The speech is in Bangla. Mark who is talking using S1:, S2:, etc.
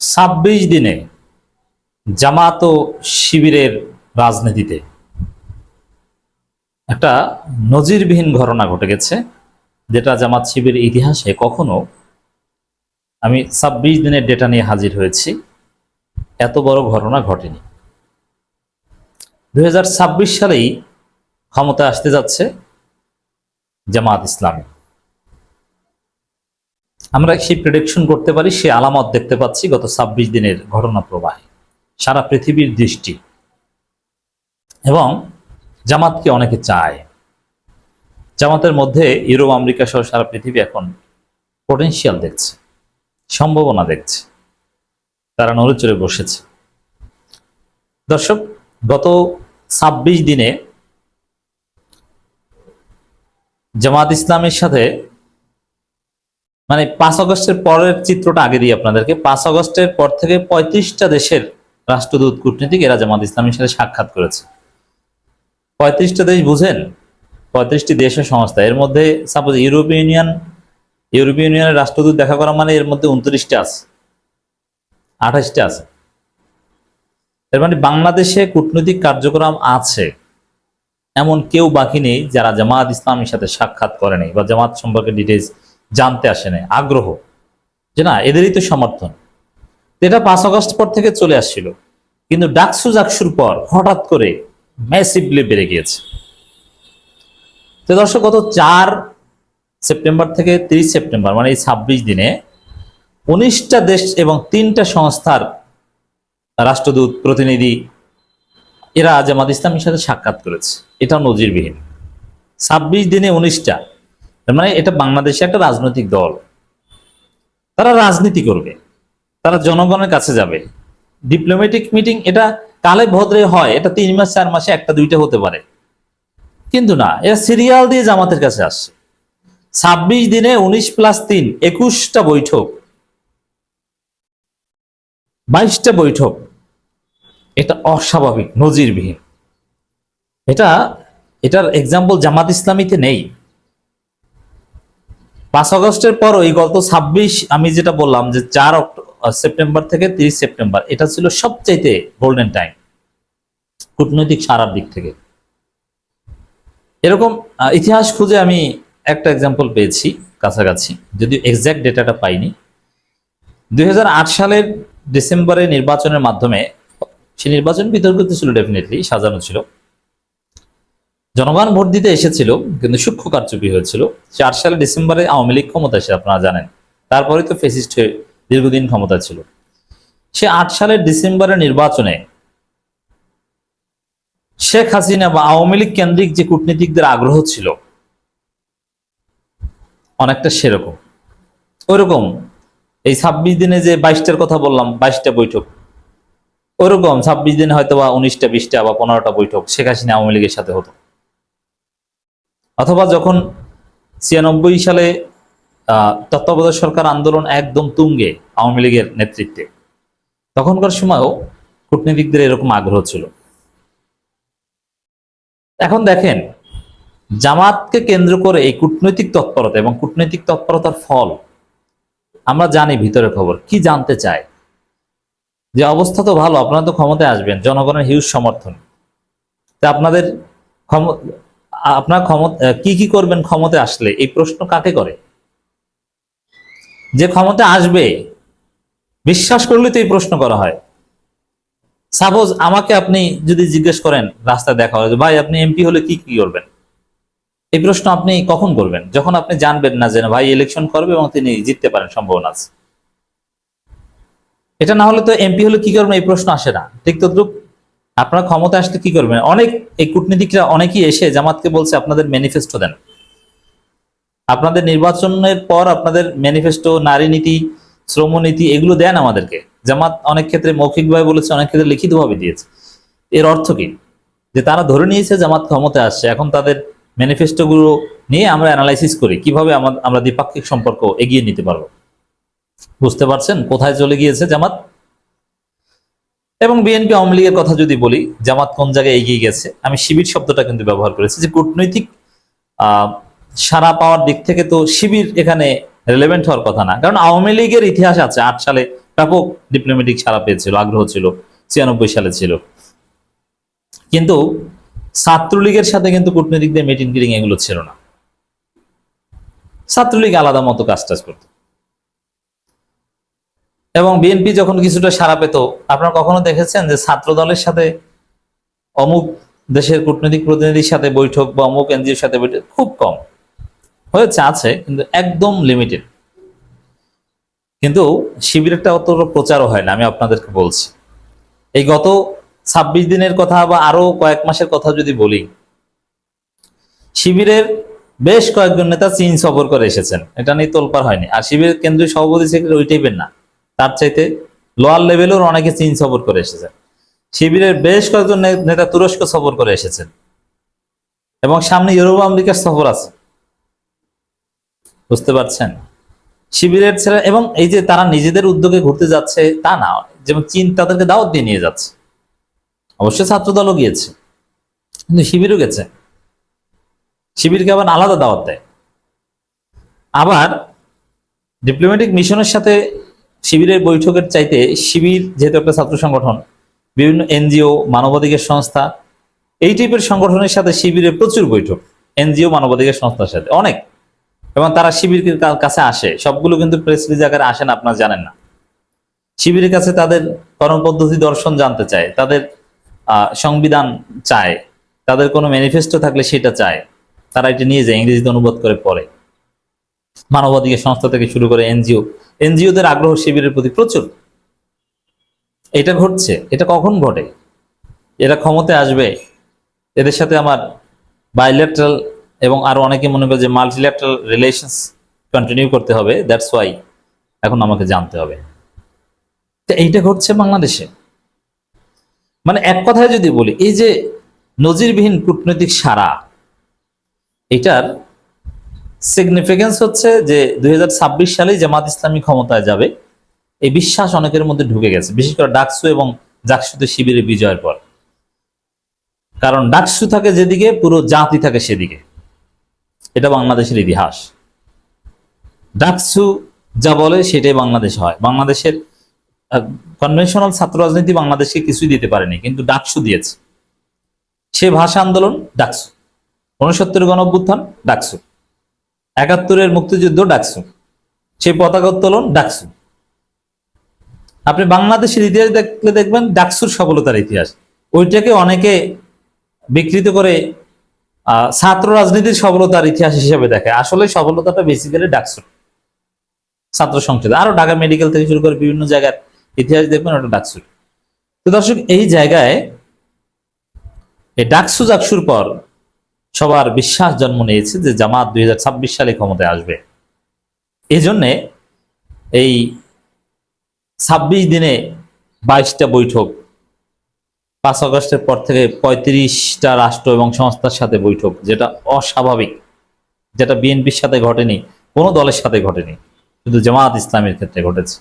S1: ছাব্বিশ দিনে জামাত ও শিবিরের রাজনীতিতে একটা নজিরবিহীন ঘটনা ঘটে গেছে, যেটা জামাত শিবির ইতিহাসে কখনো আমি ছাব্বিশ দিনের ডেটা নিয়ে হাজির হয়েছি। এত বড় ঘটনা ঘটেনি। দুই হাজার ছাব্বিশ সালেই ক্ষমতায় আসতে যাচ্ছে জামাত ইসলামী। আমরা সেই প্রেডিকশন করতে পারি? সে আলামত দেখতে পাচ্ছি গত ছাব্বিশ দিনের ঘটনা প্রবাহে সারা পৃথিবীর দৃষ্টি। এবং জামাতকে অনেকে চায়। জামাতের মধ্যে ইউরোপ, আমেরিকা সহ সারা পৃথিবী এখন পটেনশিয়াল দেখছে, সম্ভাবনা দেখছে। তারা নড়েচড়ে বসেছে। দর্শক, গত ছাব্বিশ দিনে জামাত ইসলামের সাথে মানে পাঁচ আগস্টের পরের চিত্রটা আগে দিই আপনাদেরকে। পাঁচ আগস্টের পর থেকে পঁয়ত্রিশটা দেশের রাষ্ট্রদূত কূটনীতিক এরা জামাত ইসলামের সাথে সাক্ষাৎ করেছে। পঁয়ত্রিশটা দেশ বুঝেন? পঁয়ত্রিশটি দেশের সংস্থা। এর মধ্যে সাপোজ ইউরোপীয় ইউনিয়ন, ইউরোপীয় ইউনিয়নের রাষ্ট্রদূত দেখা করা মানে এর মধ্যে উনত্রিশটা আছে। আঠাশটা আছে। এর মানে বাংলাদেশে কূটনৈতিক কার্যক্রম আছে। এমন কেউ বাকি নেই যারা জামাত ইসলামের সাথে সাক্ষাৎ করেনি বা জামাত সম্পর্কে ডিটেলস জানতে আসেনি আগ্রহ। যে না, এদেরই তো সমর্থন। এটা পাঁচ আগস্ট পর থেকে চলে আসছিল। কিন্তু ডাকসু জাকসুর পর হঠাৎ করে ম্যাসিভলি বেড়ে গিয়েছে। তো দর্শক, গত চার সেপ্টেম্বর থেকে তিরিশ সেপ্টেম্বর মানে এই ছাব্বিশ দিনে উনিশটা দেশ এবং তিনটা সংস্থার রাষ্ট্রদূত, প্রতিনিধি, এরা জামাত ইসলামের সাথে সাক্ষাৎ করেছে। এটা নজিরবিহীন। ছাব্বিশ দিনে উনিশটা মানে এটা বাংলাদেশে একটা রাজনৈতিক দল। তারা রাজনীতি করবে। তারা জনগণের কাছে যাবে। ডিপ্লোম্যাটিক মিটিং এটা কালে ভদ্রে হয়, এটা তিন মাস, চার মাসে একটা, দুইটা হতে পারে। কিন্তু না, এরা সিরিয়াল দিয়ে জামাতের কাছে আসছে। ছাব্বিশ দিনে উনিশ প্লাস তিন, একুশটা বৈঠক। বাইশটা বৈঠক। এটা অস্বাভাবিক, নজিরবিহীন। এটা, এটার এক্সাম্পল জামাত ইসলামীতে নেই। পাঁচ আগস্টের পর ওই গত ছাব্বিশ, আমি যেটা বললাম যে চার সেপ্টেম্বর থেকে তিরিশ সেপ্টেম্বর, এটা ছিল সবচাইতে গোল্ডেন টাইম কূটনৈতিক সারার দিক থেকে। এরকম ইতিহাস খুঁজে আমি একটা এক্সাম্পল পেয়েছি কাছাকাছি, যদিও এক্সাক্ট ডেটাটা পাইনি। দুই হাজার আট সালের ডিসেম্বরে নির্বাচনের মাধ্যমে, সে নির্বাচন বিতর্কিত ছিল ডেফিনেটলি সাজানো ছিল। জনগণ ভোট দিতে এসেছিল, কিন্তু সূক্ষ্ম কারচুপি হয়েছিল। চার সালে ডিসেম্বরে আওয়ামী লীগ ক্ষমতা এসে আপনারা জানেন তারপরে তো ফেসিস্ট হয়ে দীর্ঘদিন ক্ষমতা ছিল। সে আট সালের ডিসেম্বরের নির্বাচনে শেখ হাসিনা বা আওয়ামী লীগ কেন্দ্রিক যে কূটনীতিকদের আগ্রহ ছিল, অনেকটা সেরকম। ওইরকম এই ছাব্বিশ দিনে যে বাইশটার কথা বললাম, বাইশটা বৈঠক, ওরকম ছাব্বিশ দিনে হয়তো বা উনিশটা, বিশটা বা পনেরোটা বৈঠক শেখ হাসিনা আওয়ামী লীগের সাথে হতো। অথবা যখন ছিয়ানব্বই সালে তত্ত্বাবধায়ক সরকার আন্দোলন একদম তুঙ্গে আওয়ামী লীগের নেতৃত্বে, তখনকার সময়ও কূটনীতিকদের এরকম আগ্রহ ছিল। এখন দেখেন, জামাতকে কেন্দ্র করে এই কূটনৈতিক তৎপরতা এবং কূটনৈতিক তৎপরতার ফল, আমরা জানি ভিতরের খবর, কি জানতে চায়? যে অবস্থা তো ভালো, আপনারা তো ক্ষমতায় আসবেন, জনগণের হিউজ সমর্থন। তা আপনাদের আপনার ক্ষমতা কি কি করবেন ক্ষমতায় আসলে? এই প্রশ্ন কাকে করে? যে ক্ষমতা আসবে, বিশ্বাস করলে তো এই প্রশ্ন করা হয়। সাপোজ আমাকে আপনি যদি জিজ্ঞেস করেন, রাস্তায় দেখা হয় ভাই, আপনি এমপি হলে কি কি করবেন? এই প্রশ্ন আপনি কখন করবেন? যখন আপনি জানবেন না যে ভাই ইলেকশন করবে এবং তিনি জিততে পারেন, সম্ভাবনা আছে। এটা না হলে তো এমপি হলে কি করবেন? এই প্রশ্ন আসে না। ঠিক তদ্রুপ আপনারা ক্ষমতা আসলে কি করবেন? অনেক এই কূটনীতিকরা অনেকেই এসে জামাতকে বলছে, আপনাদের ম্যানিফেস্টো দেন। আপনাদের নির্বাচনের পর আপনাদের ম্যানিফেস্টো নারী নীতি শ্রমনীতি এগুলো দেন আমাদেরকে। জামাত অনেক ক্ষেত্রে মৌখিকভাবে বলেছে, অনেক ক্ষেত্রে লিখিতভাবে দিয়েছে। এর অর্থ কি? যে তারা ধরে নিয়েছে জামাত ক্ষমতায় আসছে। এখন তাদের ম্যানিফেস্টো গুলো নিয়ে আমরা অ্যানালাইসিস করি, কীভাবে আমা- আমরা দ্বিপাক্ষিক সম্পর্ক এগিয়ে নিতে পারব? বুঝতে পারছেন? কোথায় চলে গিয়েছে জামাত? এবং বিএনপি আওয়ামী লীগের কথা যদি বলি, জামাত কোন জায়গায় এগিয়ে গেছে, আমি শিবির শব্দটা কিন্তু ব্যবহার করেছি যে কূটনৈতিক সারা পাওয়ার দিক থেকে তো শিবির এখানে রেলেভেন্ট হওয়ার কথা না। কারণ আওয়ামী লীগের ইতিহাস আছে, আট সালে ব্যাপক ডিপ্লোমেটিক সারা পেয়েছিল, আগ্রহ ছিল, ছিয়ানব্বই সালে ছিল। কিন্তু ছাত্রলীগের সাথে কিন্তু কূটনীতিকদের মিটিং টিটিং এগুলো ছিল না। ছাত্রলীগ আলাদা মতো কাজ টাজ করত। এবং বিএনপি যখন কিছুটা সারা পেত, আপনারা কখনো দেখেছেন যে ছাত্র দলের সাথে অমুক দেশের কূটনৈতিক প্রতিনিধির সাথে বৈঠক বা অমুক এনজিওর সাথে বৈঠক? খুব কম। হয়েছে, আছে, কিন্তু একদম লিমিটেড কিন্তু শিবিরেরটা অত প্রচারও হয় না, আমি আপনাদেরকে বলছি। এই গত ছাব্বিশ দিনের কথা বা আরও কয়েক মাসের কথা যদি বলি, শিবিরের বেশ কয়েকজন নেতা চীন সফর করে এসেছেন। এটা নিয়ে তোলপার হয়নি। আর শিবিরের কেন্দ্রীয় সভাপতি সেক্রেটারি ওই টাইপের না। তার চাইতে লোয়ার লেভেলের অনেকে চীন সফর করে এসেছেন। শিবিরের বেশ কয়েকজন নেতা তুরস্ক সফর করে এসেছেন। এবং সামনে ইউরোপ আমেরিকার সফর আছে। বুঝতে পারছেন? শিবিরের ছেলে এবং এই যে তারা নিজেদের উদ্যোগে ঘুরতে যাচ্ছে, তা না। যেমন চীন তাদেরকে দাওয়াত দিয়ে নিয়ে যাচ্ছে। অবশ্যই ছাত্র দলও গিয়েছে। কিন্তু শিবিরও গেছে। শিবিরকে আবার আলাদা দাওয়াত দেয়। আবার ডিপ্লোম্যাটিক মিশনের সাথে শিবিরের বৈঠকের চাইতে শিবির যেহেতু একটা ছাত্র সংগঠন, বিভিন্ন এনজিও, মানবাধিকার সংস্থা, এই টাইপের সংগঠনের সাথে শিবিরের প্রচুর বৈঠক, এনজিও, মানবাধিকার সংস্থার সাথে, অনেক। এবং তারা শিবিরের কা- কাছে আসে, সবগুলো কিন্তু প্রেস রিলিজ আকারে আসে না, আপনারা জানেন না। শিবিরের কাছে তাদের কর্মপদ্ধতি দর্শন জানতে চায়, তাদের সংবিধান চায়, তাদের কোনো ম্যানিফেস্টো থাকলে সেটা চায়, তারা এটা নিয়ে যায়, ইংরেজিতে অনুবাদ করে পড়ে। মানবাধিকার সংস্থা থেকে শুরু করে এনজিও এনজিওদের আগ্রহ শিবিরের প্রতি প্রচুর। এটা ঘটছে, এটা কখন ঘটে? এরা ক্ষমতায় আসবে, এদের সাথে আমার বাইলেটারাল এবং আরও অনেকে মনে করে যে মাল্টিল্যাটারাল রিলেশনস কন্টিনিউ করতে হবে দ্যাটস ওয়াই এখন আমাকে জানতে হবে। তো এইটা ঘটছে বাংলাদেশে। মানে এক কথায় যদি বলি, এই যে নজিরবিহীন কূটনৈতিক সারা, এটার সিগনিফিকেন্স হচ্ছে যে দুই হাজার ছাব্বিশ সালে জামাত ইসলামী ক্ষমতায় যাবে। এই বিশ্বাস অনেকের মধ্যে ঢুকে গেছে, বিশেষ করে ডাকসু এবং জাকসুতে শিবিরে বিজয়ের পর। কারণ ডাকসু থাকে যেদিকে, পুরো জাতি থাকে সেদিকে। এটা বাংলাদেশের ইতিহাস। ডাকসু যা বলে সেটাই বাংলাদেশ হয়। বাংলাদেশের কনভেনশনাল ছাত্র রাজনীতি বাংলাদেশকে কিছুই দিতে পারেনি, কিন্তু ডাকসু দিয়েছে। সে ভাষা আন্দোলন ডাকসু। উনসত্তর গণ ডাকসু। একাত্তরের মুক্তিযুদ্ধ ডাকসু। সেই পতাকা উত্তোলন ডাকসু। আপনি বাংলাদেশের ইতিহাস দেখলে দেখবেন ডাকসুর সফলতার ইতিহাস। ওইটাকে অনেকে বিকৃত করে ছাত্র রাজনীতির সফলতার ইতিহাস হিসেবে দেখে। আসলে সফলতাটা বেশি বেসিক্যালি ডাকসুর। ছাত্র সংসদে। আরও ঢাকা মেডিকেল থেকে শুরু করে বিভিন্ন জায়গার ইতিহাস দেখবেন ওটা ডাকসুর। তো দর্শক, এই জায়গায় এই ডাকসু জাকসুর পর সবার বিশ্বাস জন্ম নিয়েছে যে জামাত দুই হাজার ছাব্বিশ সালে ক্ষমতায় আসবে। এই জন্যে এই ছাব্বিশ দিনে বাইশটা বৈঠক, পাঁচ আগস্টের পর থেকে পঁয়ত্রিশটা রাষ্ট্র এবং সংস্থার সাথে বৈঠক, যেটা অস্বাভাবিক, যেটা বিএনপির সাথে ঘটেনি, কোনো দলের সাথে ঘটেনি, শুধু জামাত ইসলামের ক্ষেত্রে ঘটেছে।